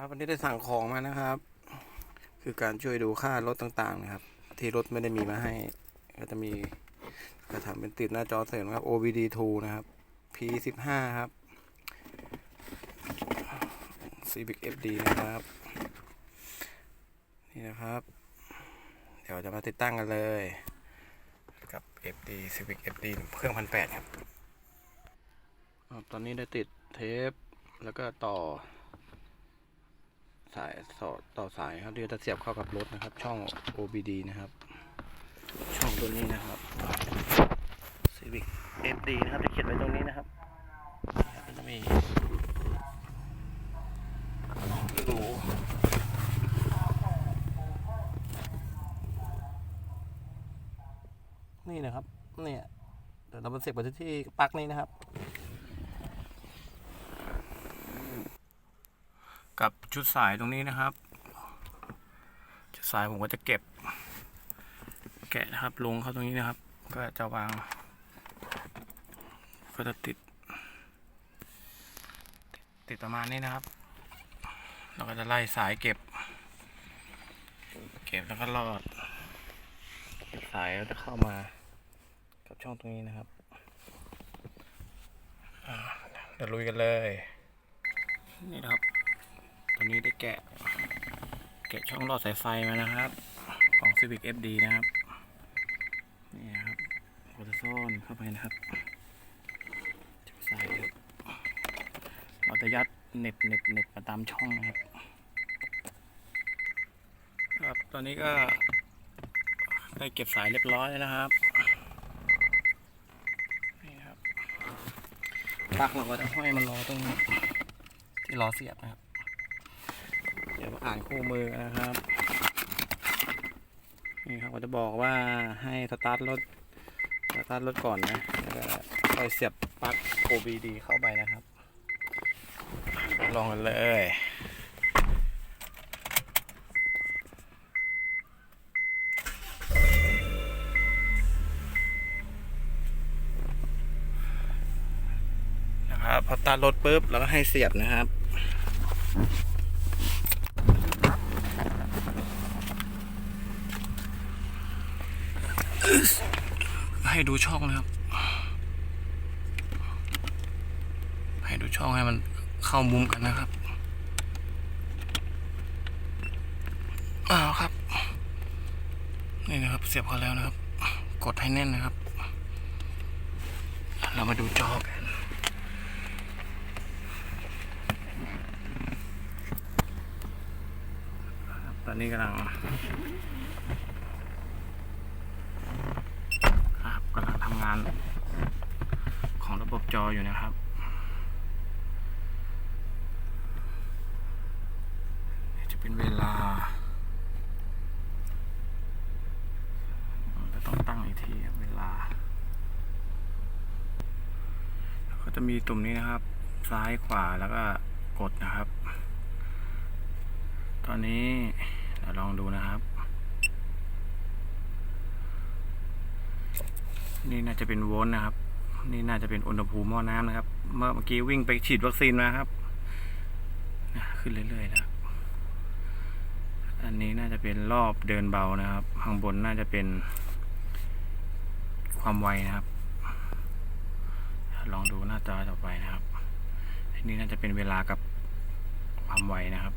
ครับวันนี้ได้สั่งของมานะครับ คือการช่วยดูค่ารถต่างๆนะครับ ที่รถไม่ได้มีมาให้ ก็จะมีกระทำเป็นติดหน้าจอเสริมครับ OBD2 นะครับ P15 ครับ Civic FD นะครับ นี่นะครับ เดี๋ยวจะมาติดตั้งกันเลย กับ FD Civic FD เครื่องพันแปดครับ ตอนนี้ได้ติดเทปแล้วก็ต่อ สายสอดต่อสายครับที่จะเสียบเข้ากับรถนะครับ ช่อง OBD นะครับ ช่องตัวนี้นะครับ Civic FD นะครับจะเขียนไว้ตรงนี้นะครับจะมีรูนี่นะครับเนี่ยเดี๋ยวเราไปเสียบไปที่ปลั๊กนี้นะครับ กับชุดสายตรงนี้นะครับ ชุดสายผมก็จะเก็บ แกะนะครับลงเข้าตรงนี้นะครับ ก็จะวาง ก็จะติด ติดประมาณนี้นะครับ เราก็จะไล่สายเก็บ เก็บแล้วก็รอดสายแล้วจะเข้ามากับช่องตรงนี้นะครับเดี๋ยวลุยกันเลย นี่นะครับ ตอนนี้ได้แกะ แกะช่องหลอดสายไฟมานะครับ ของ Civic FD นะครับ นี่นะครับเราจะซ่อนเข้าไปนะครับจุดสายครับเราจะยัดเน็บเน็บเน็บมาตามช่องนะครับ ครับ ตอนนี้ก็ได้เก็บสายเรียบร้อยแล้วนะครับนี่ครับปลั๊กเราก็จะห้อยมันรอตรงที่ล้อเสียบนะครับ ดี๋ยวอ่านคู่มือนะครับ นี่ครับก็จะบอกว่าให้สตาร์ทรถสตาร์ทรถก่อนนะแล้วก็ค่อยเสียบปลั๊ก OBD เข้าไปนะครับ ลองกันเลยนะครับพอสตาร์ทรถปุ๊บเราก็ให้เสียบนะครับ ให้ดูช่องนะครับ ให้ดูช่องให้มันเข้ามุมกันนะครับอ้าวครับ นี่นะครับ เสียบเข้าแล้วนะครับ กดให้แน่นนะครับ เรามาดูจอกันตอนนี้กำลัง ครับกำลัง ทำงานของระบบจออยู่นะครับ จะเป็นเวลาจะต้องตั้งอีกทีเวลา ก็จะมีตุ่มนี้นะครับ ซ้ายขวาแล้วก็กดนะครับ ตอนนี้เดี๋ยวลองดูนะครับ นี่น่าจะเป็นโวลต์นะครับ นี่น่าจะเป็นอุณหภูมิหม้อน้ำนะครับเมื่อเมื่อกี้วิ่งไปฉีดวัคซีนมาครับขึ้นเรื่อยๆนะครับอันนี้น่าจะเป็นรอบเดินเบานะครับ ข้างบนน่าจะเป็น ความไวนะครับ ลองดูหน้าจอต่อไปนะครับอันนี้น่าจะเป็นเวลากับความไวนะครับ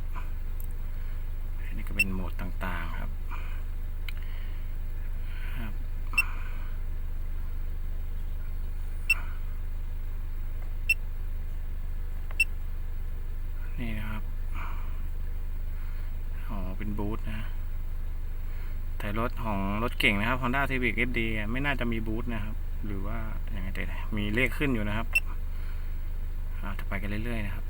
อันนี้ก็เป็นโหมดต่างๆครับครับ นี่นะครับ อ๋อ เป็นบูธนะ แต่รถของรถเก่งนะครับ Honda Civic FD ไม่น่าจะมีบูธนะครับ หรือว่าอย่างไรแต่มีเลขขึ้นอยู่นะครับอ่าจะไปกันเรื่อยๆนะครับ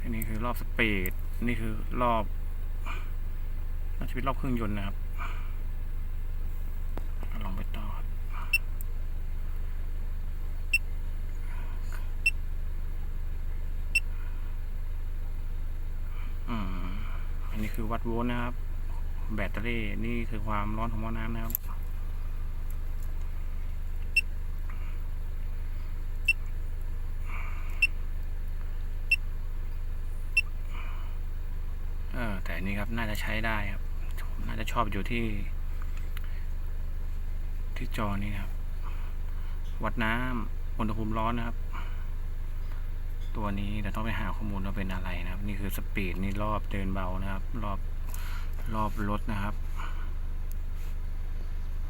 อันนี้คือรอบสปีด นี่คือรอบน่าจะเป็นรอบเครื่องยนต์นะครับ คือวัดโวลต์นะครับ แบตเตอรี่นี่คือความร้อนของหม้อน้ำนะครับ เออแต่นี่ครับน่าจะใช้ได้ครับน่าจะชอบอยู่ที่ ที่จอนี้ครับ วัดน้ำอุณหภูมิร้อนนะครับ ตัวนี้เราต้องไปหาข้อมูลว่าเป็นอะไรนะครับ นี่คือสปีดนี่รอบเดินเบานะครับ รอบรอบรถนะครับ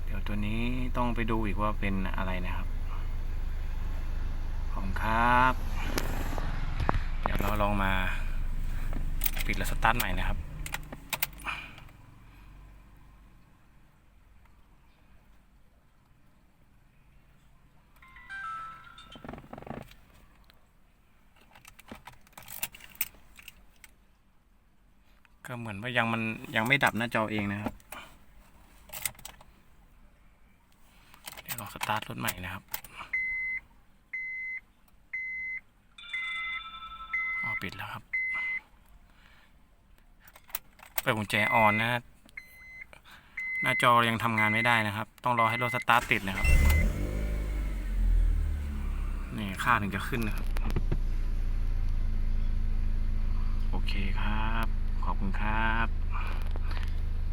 เดี๋ยวตัวนี้ต้องไปดูอีกว่าเป็นอะไรนะครับ ขอบคุณครับ เดี๋ยวเราลองมาปิดและสตาร์ทใหม่นะครับ ก็เหมือนว่ายังมันยังไม่ดับหน้าจอเองนะครับ เดี๋ยวลองสตาร์ทรถใหม่นะครับอ๋อปิดแล้วครับ เปิดกุญแจออนนะ หน้าจอยังทำงานไม่ได้นะครับ ต้องรอให้รถสตาร์ทติดนะครับ นี่ค่าถึงจะขึ้นนะครับ โอเคครับ อบคุณครับ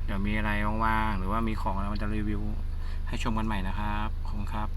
เดี๋ยวมีอะไรว่างๆหรือว่ามีของอะไรมันจะรีวิวให้ชมกันใหม่นะครับ ขอบคุณครับ